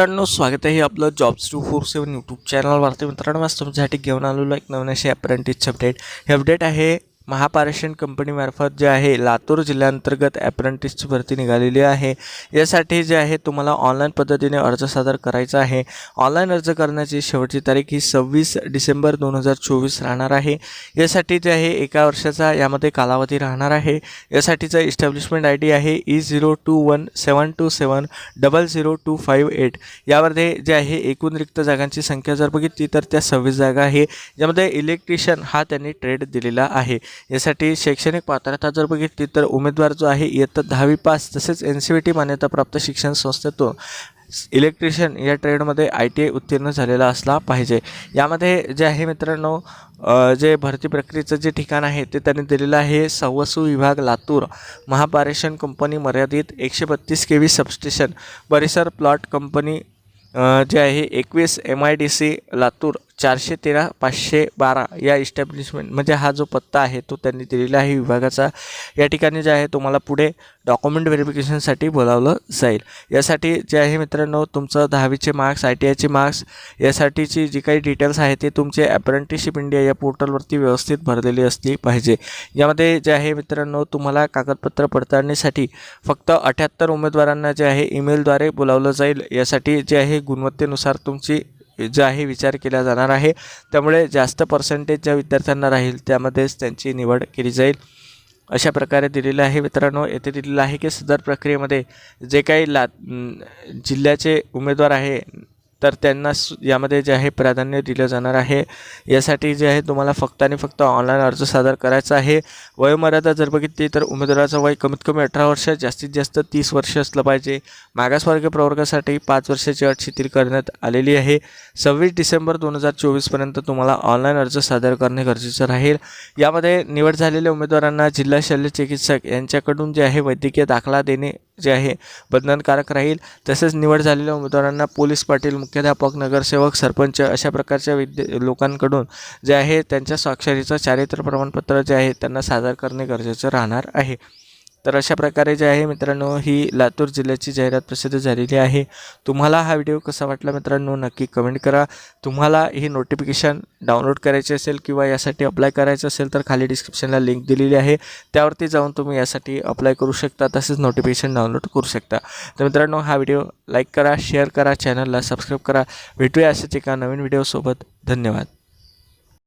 मित्रांनो स्वागत आहे आपलं jobs two four seven YouTube चॅनलवरती मित्रांनो आज तुमच्यासाठी घेऊन आलेलो एक नवीन अशी अप्रेंटिसचे अपडेट हे अपडेट आहे महापारेषण कंपनीमार्फत जे आहे लातूर जिल्ह्याअंतर्गत ॲप्रेंटिसची भरती निघालेली आहे. यासाठी जे आहे तुम्हाला ऑनलाईन पद्धतीने अर्ज सादर करायचा आहे. ऑनलाईन अर्ज करण्याची शेवटची तारीख ही सव्वीस डिसेंबर दोन हजार चोवीस राहणार आहे. यासाठी जे आहे एका वर्षाचा यामध्ये कालावधी राहणार आहे. यासाठीचा इस्टॅब्लिशमेंट आय डी आहे E zero two one seven two seven double zero two five eight यामध्ये जे आहे एकूण रिक्त जागांची संख्या जर बघितली तर त्या सव्वीस जागा आहे. यामध्ये इलेक्ट्रिशियन हा त्यांनी ट्रेड दिलेला आहे. यासाठी शैक्षणिक पात्रता जर बघितली तर उमेदवार जो आहे इयत्ता दहावी पास तसेच एन सी बी टी मान्यताप्राप्त शिक्षण संस्थेतून इलेक्ट्रिशियन या ट्रेडमध्ये आय टी आय उत्तीर्ण झालेला असला पाहिजे. यामध्ये जे आहे मित्रांनो जे भरती प्रक्रियेचं जे ठिकाण आहे ते त्यांनी दिलेलं आहे सवसू विभाग लातूर. महापारेषण कंपनी मर्यादित एकशे बत्तीस के व्ही सबस्टेशन परिसर प्लॉट कंपनी जे आहे एकवीस M I D C Latur. चारशे तेरा पाचशे बारा या इस्टॅब्लिशमेंट म्हणजे हा जो पत्ता आहे तो त्यांनी दिलेला आहे. विभागाचा या ठिकाणी जे आहे तुम्हाला पुढे डॉक्युमेंट व्हेरिफिकेशनसाठी बोलावलं जाईल. यासाठी जे आहे मित्रांनो तुमचं दहावीचे मार्क्स आय टी आयचे मार्क्स यासाठीची जी काही डिटेल्स आहे ते तुमचे अप्रेंटिसशिप इंडिया या पोर्टलवरती व्यवस्थित भरलेली असली पाहिजे. यामध्ये जे आहे मित्रांनो तुम्हाला कागदपत्र पडताळणीसाठी फक्त अठ्याहत्तर उमेदवारांना जे आहे ईमेलद्वारे बोलावलं जाईल. यासाठी जे आहे गुणवत्तेनुसार तुमची जे आहे विचार केला जाणार आहे. त्यामुळे जास्त पर्सेंटेज ज्या विद्यार्थ्यांना राहील त्यामध्येच त्यांची निवड केली जाईल. अशा प्रकारे दिलेलं आहे मित्रांनो. येथे दिलेलं आहे की सदर प्रक्रियेमध्ये जे काही ला जिल्ह्याचे उमेदवार आहे तर त्यांना यामध्ये जे आहे प्राधान्य दिलं जाणार आहे. यासाठी जे आहे तुम्हाला फक्त आणि फक्त ऑनलाईन अर्ज सादर करायचा आहे. वयोमर्यादा जर बघितली तर उमेदवाराचं वय कमीत कमी अठरा वर्ष जास्तीत जास्त तीस वर्ष असलं पाहिजे. मागासवर्गीय प्रवर्गासाठी पाच वर्षाची अट शिथिल करण्यात आलेली आहे. सव्वीस डिसेंबर दोन हजार चोवीसपर्यंत तुम्हाला ऑनलाईन अर्ज सादर करणे गरजेचं राहील. यामध्ये निवड झालेल्या उमेदवारांना जिल्हा शल्य चिकित्सक यांच्याकडून जे आहे वैद्यकीय दाखला देणे जे आहे बंधनकारक राहील. तसेच निवड झालेल्या उमेदवारांना पोलीस पाटील मुख्याध्यापक नगरसेवक सरपंच अशा प्रकारच्या विद्य लोकांकडून जे आहे त्यांच्या स्वाक्षरीचं चारित्र्य प्रमाणपत्र जे आहे त्यांना सादर करणे गरजेचं राहणार आहे. तर अशा प्रकारे जे आहे मित्रांनो ही लातूर जिल्ह्याची जाहिरात प्रसिद्ध झालेली आहे. तुम्हाला हा व्हिडिओ कसा वाटला मित्रांनो नक्की कमेंट करा. तुम्हाला ही नोटिफिकेशन डाउनलोड करायची असेल किंवा यासाठी अप्लाय करायचं असेल तर खाली डिस्क्रिप्शनला लिंक दिलेली आहे. त्यावरती जाऊन तुम्ही यासाठी अप्लाय करू शकता तसेच नोटिफिकेशन डाउनलोड करू शकता. तर मित्रांनो हा व्हिडिओ लाईक करा शेअर करा चॅनलला सबस्क्राईब करा. भेटूया अशाच एका नवीन व्हिडिओसोबत धन्यवाद.